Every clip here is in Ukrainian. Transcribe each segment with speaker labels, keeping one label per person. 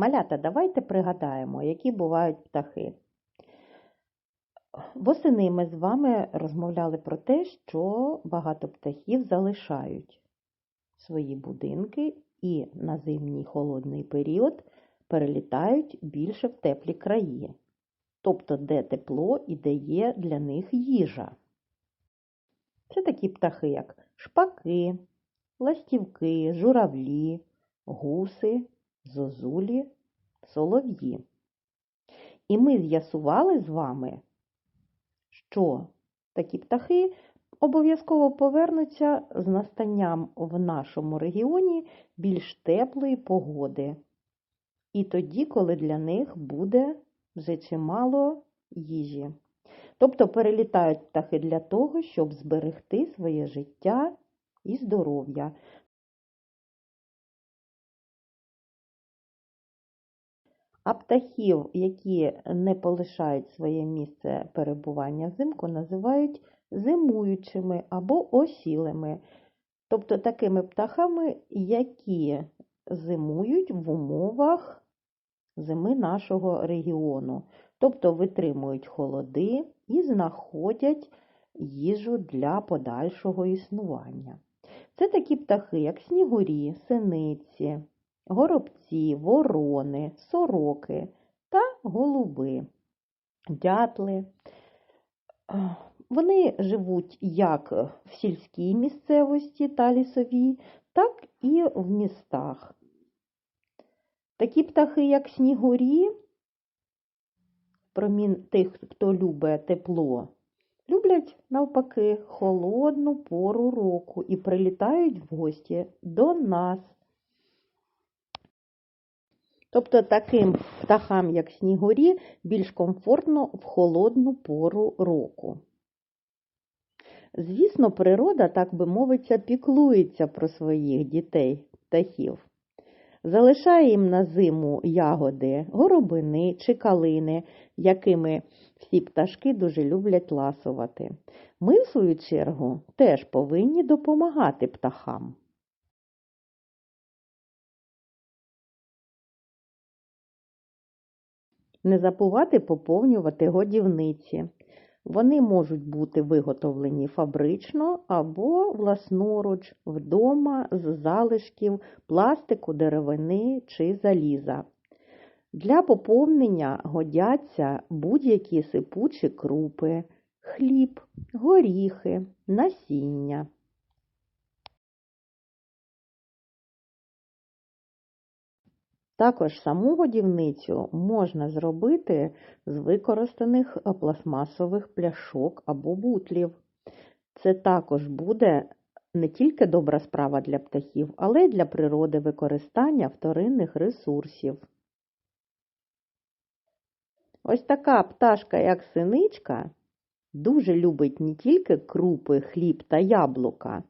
Speaker 1: Малята, давайте пригадаємо, які бувають птахи. Восени ми з вами розмовляли про те, що багато птахів залишають свої будинки і на зимній холодний період перелітають більше в теплі краї, тобто де тепло і де є для них їжа. Це такі птахи, як шпаки, ластівки, журавлі, гуси, зозулі, солов'ї. І ми з'ясували з вами, що такі птахи обов'язково повернуться з настанням в нашому регіоні більш теплої погоди. І тоді, коли для них буде вже чимало їжі. Тобто перелітають птахи для того, щоб зберегти своє життя і здоров'я. А птахів, які не полишають своє місце перебування взимку, називають зимуючими або осілими, тобто такими птахами, які зимують в умовах зими нашого регіону, тобто витримують холоди і знаходять їжу для подальшого існування. Це такі птахи, як снігурі, синиці, горобці, ворони, сороки та голуби, дятли. Вони живуть як в сільській місцевості та лісовій, так і в містах. Такі птахи, як снігурі, промін тих, хто любить тепло, люблять навпаки холодну пору року і прилітають в гості до нас. Тобто таким птахам, як снігурі, більш комфортно в холодну пору року. Звісно, природа, так би мовиться, піклується про своїх дітей, птахів. Залишає їм на зиму ягоди, горобини чи калини, якими всі пташки дуже люблять ласувати. Ми, в свою чергу, теж повинні допомагати птахам. Не забувати поповнювати годівниці. Вони можуть бути виготовлені фабрично або власноруч вдома з залишків пластику, деревини чи заліза. Для поповнення годяться будь-які сипучі крупи, хліб, горіхи, насіння. Також саму годівницю можна зробити з використаних пластмасових пляшок або бутлів. Це також буде не тільки добра справа для птахів, але й для природи використання вторинних ресурсів. Ось така пташка, як синичка, дуже любить не тільки крупи, хліб та яблука,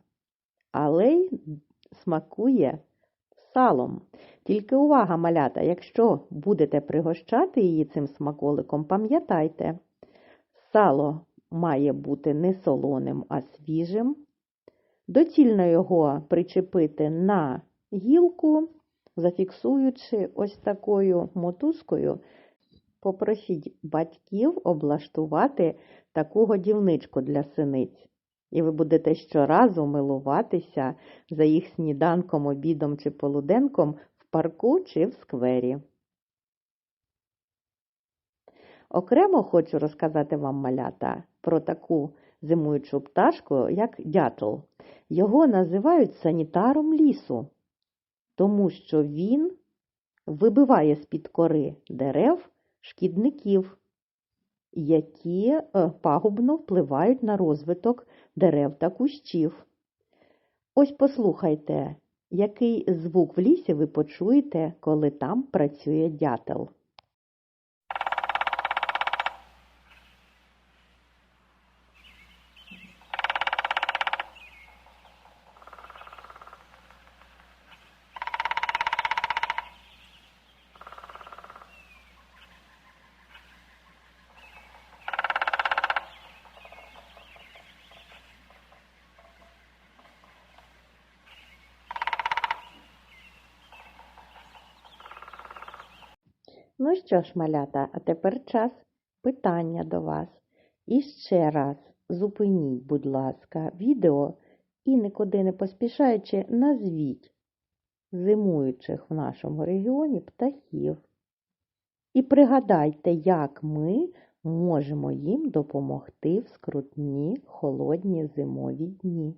Speaker 1: але й смакує салом. Тільки увага, малята, якщо будете пригощати її цим смаколиком, пам'ятайте, сало має бути не солоним, а свіжим. Доцільно його причепити на гілку, зафіксуючи ось такою мотузкою, попросіть батьків облаштувати таку годівничку для синиць. І ви будете щоразу милуватися за їх сніданком, обідом чи полуденком в парку чи в сквері. Окремо хочу розказати вам малята про таку зимуючу пташку, як дятел. Його називають санітаром лісу, тому що він вибиває з-під кори дерев шкідників, які е, пагубно впливають на розвиток дерев та кущів. Ось послухайте, який звук в лісі ви почуєте, коли там працює дятел. Ну що ж, малята, а тепер час питання до вас. І ще раз зупиніть, будь ласка, відео і нікуди не поспішаючи назвіть зимуючих в нашому регіоні птахів. І пригадайте, як ми можемо їм допомогти в скрутні холодні зимові дні.